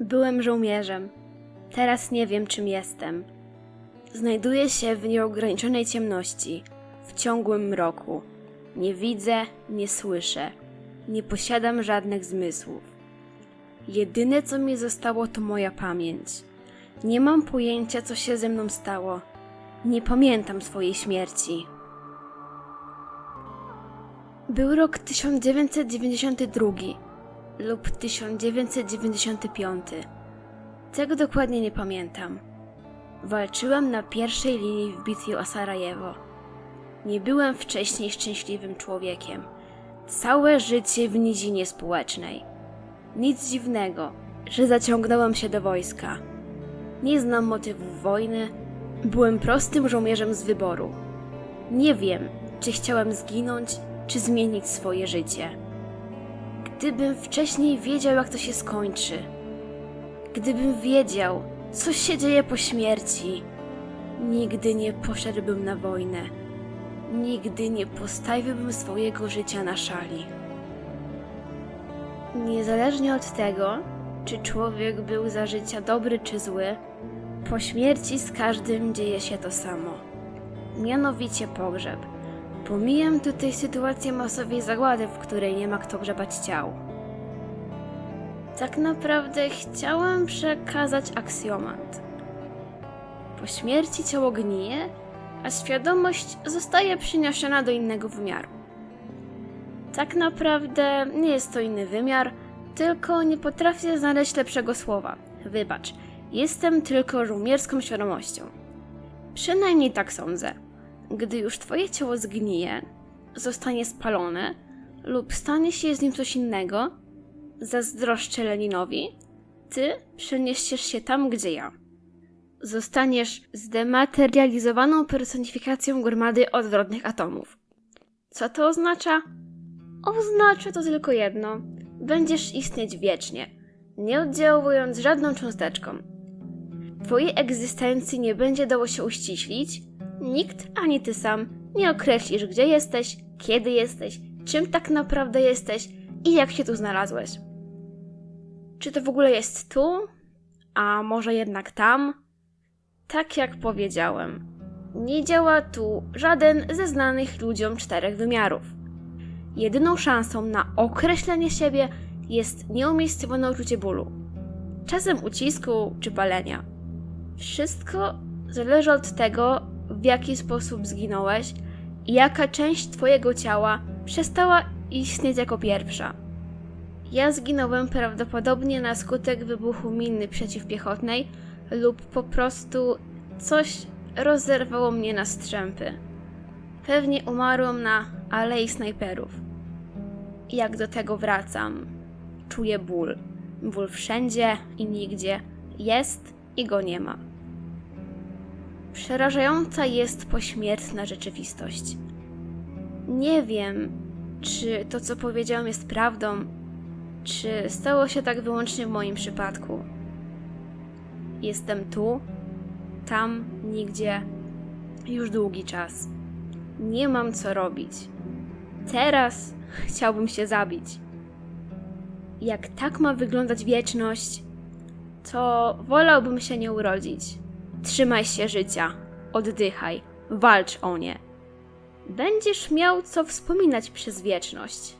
Byłem żołnierzem. Teraz nie wiem, czym jestem. Znajduję się w nieograniczonej ciemności, w ciągłym mroku. Nie widzę, nie słyszę. Nie posiadam żadnych zmysłów. Jedyne, co mi zostało, to moja pamięć. Nie mam pojęcia, co się ze mną stało. Nie pamiętam swojej śmierci. Był rok 1992 lub 1995. Tego dokładnie nie pamiętam. Walczyłem na pierwszej linii w bitwie o Sarajewo. Nie byłem wcześniej szczęśliwym człowiekiem. Całe życie w nizinie społecznej. Nic dziwnego, że zaciągnąłem się do wojska. Nie znam motywów wojny. Byłem prostym żołnierzem z wyboru. Nie wiem, czy chciałem zginąć, czy zmienić swoje życie. Gdybym wcześniej wiedział, jak to się skończy, gdybym wiedział, co się dzieje po śmierci, nigdy nie poszedłbym na wojnę. Nigdy nie postawiłbym swojego życia na szali. Niezależnie od tego, czy człowiek był za życia dobry czy zły, po śmierci z każdym dzieje się to samo. Mianowicie pogrzeb. Pomijam tutaj sytuację masowej zagłady, w której nie ma kto grzebać ciał. Tak naprawdę chciałem przekazać aksjomat. Po śmierci ciało gnije, a świadomość zostaje przyniesiona do innego wymiaru. Tak naprawdę nie jest to inny wymiar, tylko nie potrafię znaleźć lepszego słowa. Wybacz, jestem tylko żołnierską świadomością. Przynajmniej tak sądzę. Gdy już twoje ciało zgnije, zostanie spalone lub stanie się z nim coś innego, zazdroszczę Leninowi, ty przeniesiesz się tam, gdzie ja. Zostaniesz zdematerializowaną personifikacją gromady odwrotnych atomów. Co to oznacza? Oznacza to tylko jedno. Będziesz istnieć wiecznie, nie oddziałując żadną cząsteczką. Twojej egzystencji nie będzie dało się uściślić, nikt ani ty sam nie określisz, gdzie jesteś, kiedy jesteś, czym tak naprawdę jesteś i jak się tu znalazłeś. Czy to w ogóle jest tu? A może jednak tam? Tak jak powiedziałem, nie działa tu żaden ze znanych ludziom czterech wymiarów. Jedyną szansą na określenie siebie jest nieumiejscowione uczucie bólu, czasem ucisku czy palenia. Wszystko zależy od tego, w jaki sposób zginąłeś i jaka część Twojego ciała przestała istnieć jako pierwsza. Ja zginąłem prawdopodobnie na skutek wybuchu miny przeciwpiechotnej lub po prostu coś rozerwało mnie na strzępy. Pewnie umarłem na alei snajperów. Jak do tego wracam, czuję ból. Ból wszędzie i nigdzie jest i go nie ma. Przerażająca jest pośmiertna rzeczywistość. Nie wiem, czy to, co powiedziałam, jest prawdą, czy stało się tak wyłącznie w moim przypadku. Jestem tu, tam, nigdzie, już długi czas. Nie mam co robić. Teraz chciałbym się zabić. Jak tak ma wyglądać wieczność, to wolałbym się nie urodzić. Trzymaj się życia, oddychaj, walcz o nie. Będziesz miał co wspominać przez wieczność.